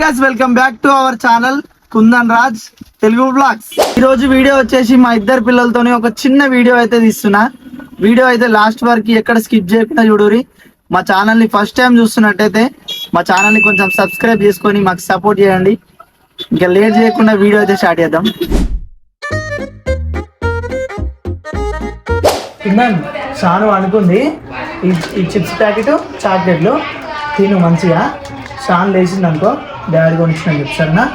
Guys welcome back to our channel Kundan Raj Telugu blogs ఈ రోజు video వచ్చేసి మా ఇద్దరు పిల్లలతోని ఒక చిన్న వీడియో అయితే తీస్తున్నా. వీడియో అయితే లాస్ట్ వరకు ఎక్కడ స్కిప్ చేయకుండా చూడురి మా ఛానల్ని ఫస్ట్ టైం చూస్తున్నట్టయితే మా ఛానల్ని కొంచెం సబ్స్క్రైబ్ చేసుకొని మాకు సపోర్ట్ చేయండి. ఇంకా లేట్ చేయకుండా వీడియో అయితే స్టార్ట్ చేద్దాం. తిన్నాను అనుకుంది ఈ చిప్స్ ప్యాకెట్ చాక్లెట్లు. తిను మంచిగా. షాన్ లేచింది అనుకో డాడీ కొనిచ్చిన చెప్తారనా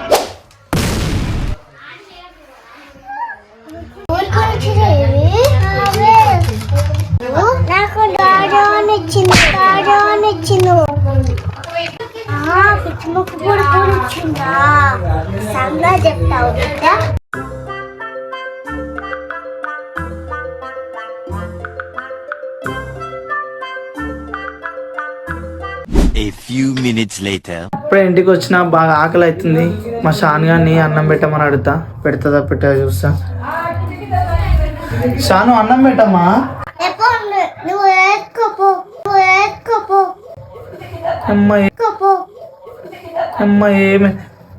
నాకు ఇచ్చింది ఇచ్చింది. పిచ్చిముక్కు కూడా ఇచ్చిందా సంగా చెప్తావు బిడ్డ A few minutes later. ఇప్పుడే ఇంటికి వచ్చినా బాగా ఆకలి అవుతుంది మా షాన్ గారిని అన్నం పెట్టమని అడుగుతా. పెడుతుందా పెట్టా చూస్తా. షాను అన్నం పెట్టమ్మా. ఎప్పుడు నువ్వు వేసుకోపో నువ్వు వేసుకోపో. అమ్మ ఏ- వేసుకోపో. అమ్మ ఏమి?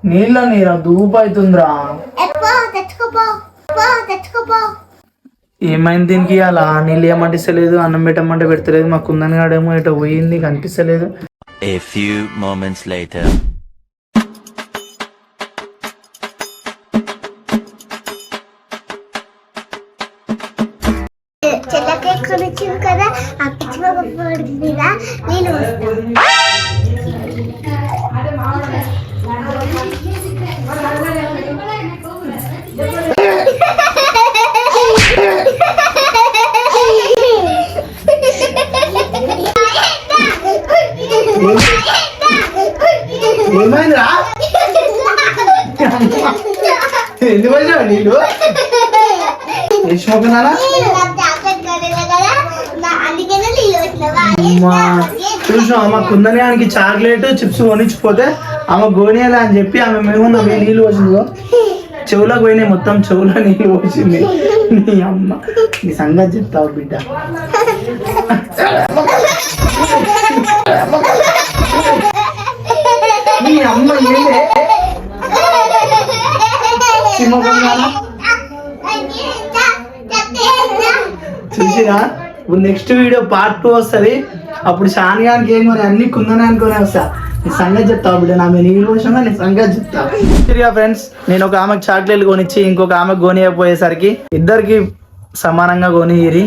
నీళ్ళ నీరా? దూపు అవుతుందిరా. ఏమైంది దీనికి అలా నీళ్ళు ఏమంటిస్తలేదు అన్నం పెట్టమంటే పెడతలేదు. మా కుందని గాడేమో ఇటు పోయింది కనిపిస్తలేదు. A few moments later. చెల్లకే కొనిచ్చింది కదా? ఆ పిచ్చిముక్కు మీద నేను వస్తాను ఏమైందిరా? ఎందుకు వచ్చావు నీళ్ళు? ఏం అందుకనే నీళ్ళు అమ్మ అమ్మా చూసాం ఆమె చాక్లెట్ చిప్స్ కొనిచ్చిపోతే ఆమె గోనేలా అని చెప్పి ఆమె మేము నీళ్ళు పోసిందో చెవులకు పోయినాయి మొత్తం చెవులో నీళ్ళు పోసింది. నీ అమ్మ. నీ సంగతి చెప్తావు బిడ్డ. సింహకొండాలా? చూసిరా? ఇప్పుడు నెక్స్ట్ వీడియో పార్ట్ టూ వస్తుంది. అప్పుడు షానియానికి ఏం కొని అన్ని కుందని అనుకునే వస్తా. నీ సంగతి చెప్తావు బిడ్డ నా మీద నీళ్ళు నేను నీ సంగతి చెప్తా. ఫ్రెండ్స్ నేను ఒక ఆమెకు చాక్లెట్లు కొనిచ్చి ఇంకొక ఆమెకు కొనియకపోయేసరికి ఇద్దరికి సమానంగా కొనియిరి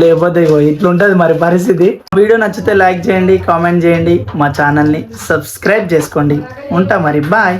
లేకపోతే ఇగో ఉంటుంది మరి పరిస్థితి. వీడియో నచ్చితే లైక్ చేయండి కామెంట్ చేయండి. మా ఛానల్ని సబ్స్క్రైబ్ చేసుకోండి. ఉంటా మరి బాయ్